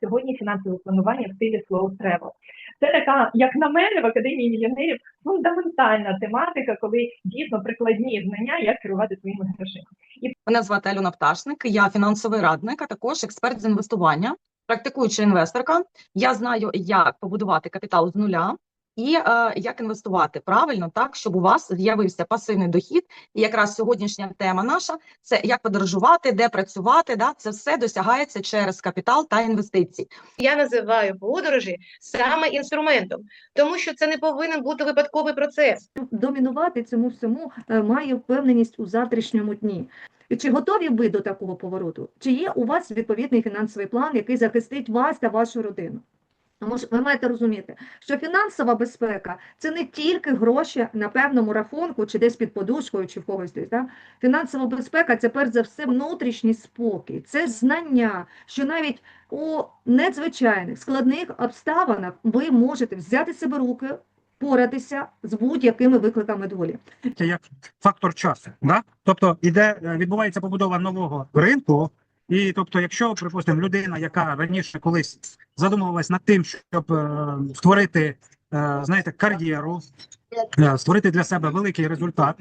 сьогодні фінансове планування в стилі slow travel. Це така, як на мене, в академії мільйонерів фундаментальна тематика, коли дійсно прикладні знання, як керувати своїми грошима. Мене звати Альона Пташник, я фінансовий радник, а також експерт з інвестування, практикуюча інвесторка. Я знаю, як побудувати капітал з нуля і е, як інвестувати правильно, так щоб у вас з'явився пасивний дохід. І якраз сьогоднішня тема наша це як подорожувати, де працювати. Да, це все досягається через капітал та інвестиції. Я називаю подорожі саме інструментом, тому що це не повинен бути випадковий процес. домінувати цьому всьому е, має впевненість у завтрашньому дні. Чи готові ви до такого повороту? Чи є у вас відповідний фінансовий план, який захистить вас та вашу родину? Ви маєте розуміти, що фінансова безпека це не тільки гроші на певному рахунку, чи десь під подушкою, чи в когось десь. Да? Фінансова безпека це перш за все внутрішній спокій, це знання, що навіть у надзвичайних складних обставинах ви можете взяти себе руки, поратися з будь-якими викликами долі. це як фактор часу. Да? Тобто іде, е, відбувається побудова нового ринку, і тобто, якщо, припустимо, людина, яка раніше колись задумувалась над тим, щоб е, створити, е, знаєте, кар'єру, е, створити для себе великий результат,